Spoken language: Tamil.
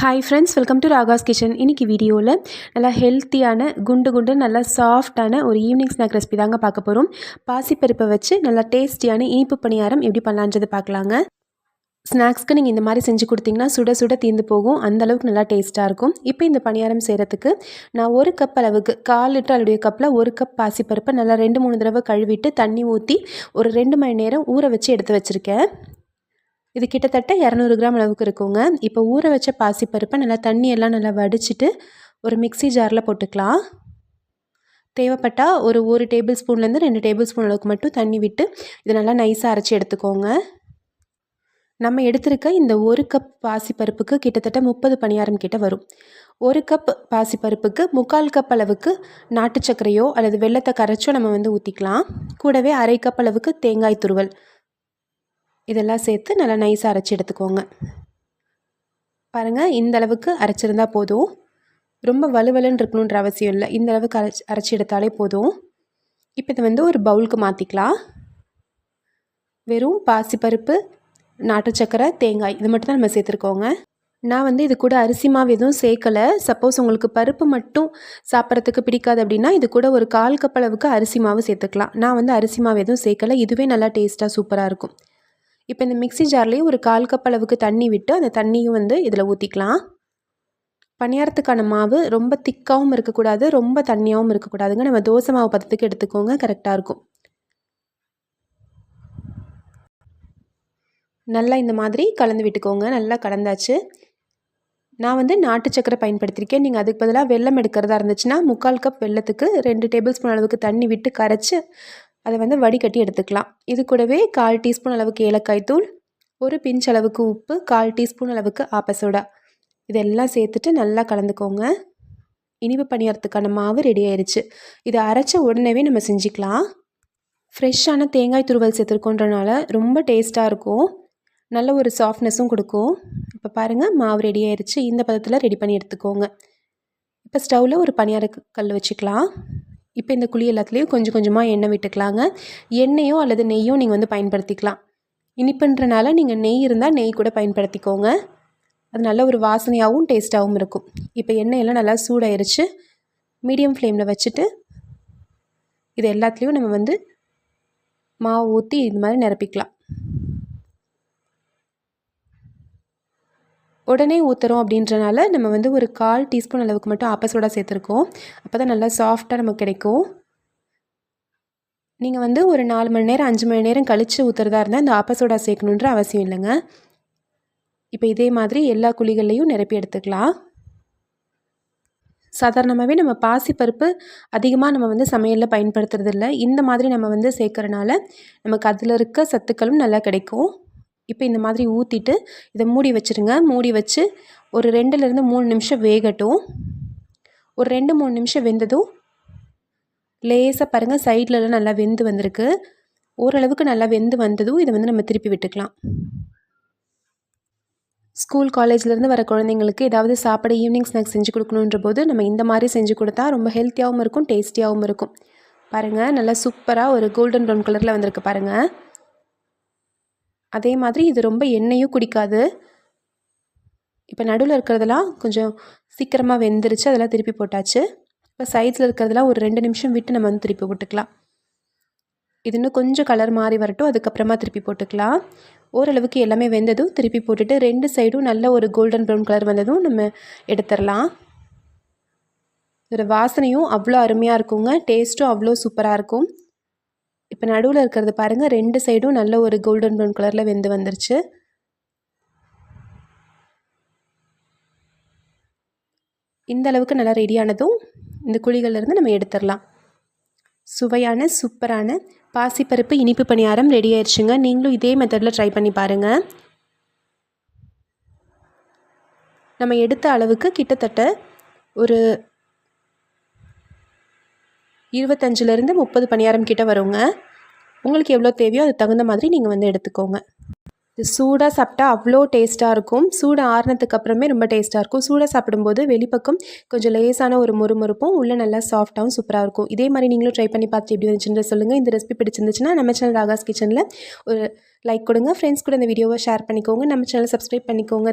Hi friends welcome to Raga's kitchen இன்றைக்கி வீடியோவில் நல்லா ஹெல்த்தியான குண்டு குண்டு நல்லா சாஃப்டான ஒரு ஈவினிங் ஸ்நாக் ரெசிபி தாங்க பார்க்க போகிறோம் பாசிப்பருப்பை வச்சு நல்லா டேஸ்டியான இனிப்பு பணியாரம் எப்படி பண்ணலான்றது பார்க்கலாங்க. ஸ்நாக்ஸ்க்கு நீங்கள் இந்த மாதிரி செஞ்சு கொடுத்தீங்கன்னா சுட சுட தீர்ந்து போகும். அந்தளவுக்கு நல்லா டேஸ்ட்டாக இருக்கும். இப்போ இந்த பணியாரம் செய்கிறதுக்கு நான் ஒரு கப் அளவுக்கு கால் லிட்டர் அளவுடைய கப்பில் ஒரு கப் பாசிப்பருப்பை நல்லா ரெண்டு மூணு தடவை கழுவிட்டு தண்ணி ஊற்றி ஒரு ரெண்டு மணி நேரம் ஊற வச்சு எடுத்து வச்சுருக்கேன். இது கிட்டத்தட்ட இரநூறு கிராம் அளவுக்கு இருக்குங்க. இப்போ ஊற வச்ச பாசிப்பருப்பை நல்லா தண்ணியெல்லாம் நல்லா வடிச்சிட்டு ஒரு மிக்சி ஜாரில் போட்டுக்கலாம். தேவைப்பட்டால் ஒரு ஒரு டேபிள் ஸ்பூன்லேருந்து ரெண்டு டேபிள் ஸ்பூன் அளவுக்கு மட்டும் தண்ணி விட்டு இதை நல்லா நைஸாக அரைச்சி எடுத்துக்கோங்க. நம்ம எடுத்திருக்க இந்த ஒரு கப் பாசிப்பருப்புக்கு கிட்டத்தட்ட முப்பது பணியாரம் கிட்ட வரும். ஒரு கப் பாசிப்பருப்புக்கு முக்கால் கப் அளவுக்கு நாட்டு சர்க்கரையோ அல்லது வெள்ளத்தை கரைச்சோ நம்ம வந்து ஊற்றிக்கலாம் கூடவே அரை கப் அளவுக்கு தேங்காய் துருவல். இதெல்லாம் சேர்த்து நல்லா நைஸாக அரைச்சி எடுத்துக்கோங்க. பாருங்கள் இந்த அளவுக்கு அரைச்சிருந்தா போதும். ரொம்ப வலுவலுன்னு இருக்கணுன்ற அவசியம் இல்லை. இந்த அளவுக்கு அரைச்சி அரைச்சி எடுத்தாலே போதும். இப்போ இதை வந்து ஒரு பவுலுக்கு மாற்றிக்கலாம் வெறும் பாசிப்பருப்பு நாட்டு சக்கரை தேங்காய் இது மட்டும் தான் நம்ம சேர்த்துருக்கோங்க. நான் வந்து இது கூட அரிசி மாவு எதுவும் சேர்க்கலை. சப்போஸ் உங்களுக்கு பருப்பு மட்டும் சாப்பிட்றதுக்கு பிடிக்காது அப்படின்னா இது கூட ஒரு கால் கப் அளவுக்கு அரிசி மாவு சேர்த்துக்கலாம். நான் வந்து அரிசி மாவு எதுவும் சேர்க்கலை. இதுவே நல்லா டேஸ்ட்டாக சூப்பராக இருக்கும். இப்போ இந்த மிக்சி ஜார்லேயும் ஒரு கால் கப் அளவுக்கு தண்ணி விட்டு அந்த தண்ணியும் வந்து இதில் ஊற்றிக்கலாம் பணியாரத்துக்கான மாவு ரொம்ப திக்காகவும் இருக்கக்கூடாது ரொம்ப தண்ணியாகவும் இருக்கக்கூடாதுங்க. நம்ம தோசை மாவு பதத்துக்கு எடுத்துக்கோங்க கரெக்டாக இருக்கும். நல்லா இந்த மாதிரி கலந்து விட்டுக்கோங்க நல்லா கலந்தாச்சு. நான் வந்து நாட்டு சக்கரை பயன்படுத்தியிருக்கேன் நீங்கள் அதுக்கு பதிலாக வெள்ளம் எடுக்கிறதா இருந்துச்சுன்னா முக்கால் கப் வெள்ளத்துக்கு ரெண்டு டேபிள் ஸ்பூன் அளவுக்கு தண்ணி விட்டு கரைச்சி அதை வந்து வடிகட்டி எடுத்துக்கலாம். இது கூடவே கால் டீஸ்பூன் அளவுக்கு ஏலக்காய் தூள் ஒரு பிஞ்ச் அளவுக்கு உப்பு கால் டீஸ்பூன் அளவுக்கு ஆப்பசோடா இதெல்லாம் சேர்த்துட்டு நல்லா கலந்துக்கோங்க. இனிப்பு பணியாரத்துக்கான மாவு ரெடி ஆயிடுச்சு இதை அரைச்ச உடனே நம்ம செஞ்சுக்கலாம். ஃப்ரெஷ்ஷான தேங்காய் துருவல் சேர்த்துருக்கோன்றனால ரொம்ப டேஸ்ட்டாக இருக்கும். நல்ல ஒரு சாஃப்ட்னஸும் கொடுக்கும். இப்போ பாருங்கள் மாவு ரெடி ஆயிடுச்சு இந்த பதத்தில் ரெடி பண்ணி எடுத்துக்கோங்க. இப்போ ஸ்டவ்வில் ஒரு பணியார கல் வச்சுக்கலாம். இப்போ இந்த குழி எல்லாத்துலேயும் கொஞ்சம் கொஞ்சமாக எண்ணெய் விட்டுக்கலாங்க. எண்ணெயோ அல்லது நெய்யோ நீங்கள் வந்து பயன்படுத்திக்கலாம். இனிப்புன்றனால நீங்கள் நெய் இருந்தால் நெய் கூட பயன்படுத்திக்கோங்க. அது நல்ல ஒரு வாசனையாகவும் டேஸ்ட்டாகவும் இருக்கும். இப்போ எண்ணெயெல்லாம் நல்லா சூடாயிருச்சு. மீடியம் ஃப்ளேமில் வச்சுட்டு இது எல்லாத்துலேயும் நம்ம வந்து மாவு ஊற்றி இது மாதிரி நிரப்பிக்கலாம். உடனே ஊற்றுறோம் அப்படின்றனால நம்ம வந்து ஒரு கால் டீஸ்பூன் அளவுக்கு மட்டும் ஆப்பசோடா சேர்த்துருக்கோம். அப்போ தான் நல்லா சாஃப்டாக நமக்கு கிடைக்கும். நீங்கள் வந்து ஒரு நாலு மணி நேரம் அஞ்சு மணி நேரம் கழித்து ஊற்றுறதா இருந்தால் இந்த ஆப்பசோடா சேர்க்கணுன்ற அவசியம் இல்லைங்க. இப்போ இதே மாதிரி எல்லா குழிகள்லையும் நிரப்பி எடுத்துக்கலாம். சாதாரணமாகவே நம்ம பாசிப்பருப்பு அதிகமாக நம்ம வந்து சமையலில் பயன்படுத்துறதில்ல. இந்த மாதிரி நம்ம வந்து சேர்க்குறனால நமக்கு அதில் இருக்க சத்துக்களும் நல்லா கிடைக்கும். இப்போ இந்த மாதிரி ஊற்றிட்டு இதை மூடி வச்சுருங்க. மூடி வச்சு ஒரு ரெண்டுலேருந்து மூணு நிமிஷம் வேகட்டும். ஒரு ரெண்டு மூணு நிமிஷம் வெந்ததும் லேசாக பாருங்கள் சைட்லலாம் நல்லா வெந்து வந்திருக்கு. ஓரளவுக்கு நல்லா வெந்து வந்ததும் இதை வந்து நம்ம திருப்பி விட்டுக்கலாம். ஸ்கூல் காலேஜ்லேருந்து வர குழந்தைங்களுக்கு ஏதாவது சாப்பிட ஈவினிங் ஸ்நாக்ஸ் செஞ்சு கொடுக்கணுன்ற போது நம்ம இந்த மாதிரி செஞ்சு கொடுத்தா ரொம்ப ஹெல்த்தியாகவும் இருக்கும் டேஸ்டியாகவும் இருக்கும். பாருங்கள் நல்லா சூப்பராக ஒரு கோல்டன் ப்ரௌன் கலரில் வந்திருக்கு பாருங்கள் அதே மாதிரி இது ரொம்ப எண்ணெயும் குடிக்காது. இப்போ நடுவில் இருக்கிறதெல்லாம் கொஞ்சம் சீக்கிரமாக வெந்துருச்சு அதெல்லாம் திருப்பி போட்டாச்சு. இப்போ சைட்ஸில் இருக்கிறதெல்லாம் ஒரு ரெண்டு நிமிஷம் விட்டு நம்ம வந்து திருப்பி போட்டுக்கலாம். இது இன்னும் கொஞ்சம் கலர் மாறி வரட்டும் அதுக்கப்புறமா திருப்பி போட்டுக்கலாம். ஓரளவுக்கு எல்லாமே வெந்ததும் திருப்பி போட்டுட்டு ரெண்டு சைடும் நல்ல ஒரு கோல்டன் ப்ரௌன் கலர் வந்ததும் நம்ம எடுத்துடலாம். இதோட வாசனையும் அவ்வளோ அருமையாக இருக்குங்க. டேஸ்ட்டும் அவ்வளோ சூப்பராக இருக்கும். இப்போ நடுவில் இருக்கிறது பாருங்கள் ரெண்டு சைடும் நல்ல ஒரு கோல்டன் ப்ரௌன் கலரில் வெந்து வந்துருச்சு. இந்த அளவுக்கு நல்லா ரெடியானதும் இந்த குழிகள்லேருந்து நம்ம எடுத்துடலாம். சுவையான சூப்பரான பாசிப்பருப்பு இனிப்பு பணியாரம் ரெடி ஆயிடுச்சுங்க நீங்களும் இதே மெத்தடில் ட்ரை பண்ணி பாருங்கள் நம்ம எடுத்த அளவுக்கு கிட்டத்தட்ட ஒரு இருபத்தஞ்சிலேருந்து முப்பது பணியாரம் கிட்ட வருங்க. உங்களுக்கு எவ்வளோ தேவையோ அது தகுந்த மாதிரி நீங்கள் வந்து எடுத்துக்கோங்க. இது சூடாக சாப்பிட்டா அவ்வளோ டேஸ்ட்டாக இருக்கும். சூடு ஆறுனதுக்கு அப்புறமே ரொம்ப டேஸ்ட்டாக இருக்கும். சூடாக சாப்பிடும்போது வெளிப்பக்கம் கொஞ்சம் லேசான ஒரு முறுமுறுப்பும் உள்ளே நல்லா சாஃப்ட்டாகவும் சூப்பராக இருக்கும். இதே மாதிரி நீங்களும் ட்ரை பண்ணி பார்த்து எப்படி வந்துச்சுன்னு சொல்லுங்கள் இந்த ரெசிபி பிடிச்சிருந்துச்சுன்னா நம்ம சேனல் ராகாஸ் கிச்சனில் ஒரு லைக் கொடுங்க. ஃப்ரெண்ட்ஸ் கூட இந்த வீடியோவை ஷேர் பண்ணிக்கோங்க. நம்ம சேனல் சப்ஸ்கிரைப் பண்ணிக்கோங்க.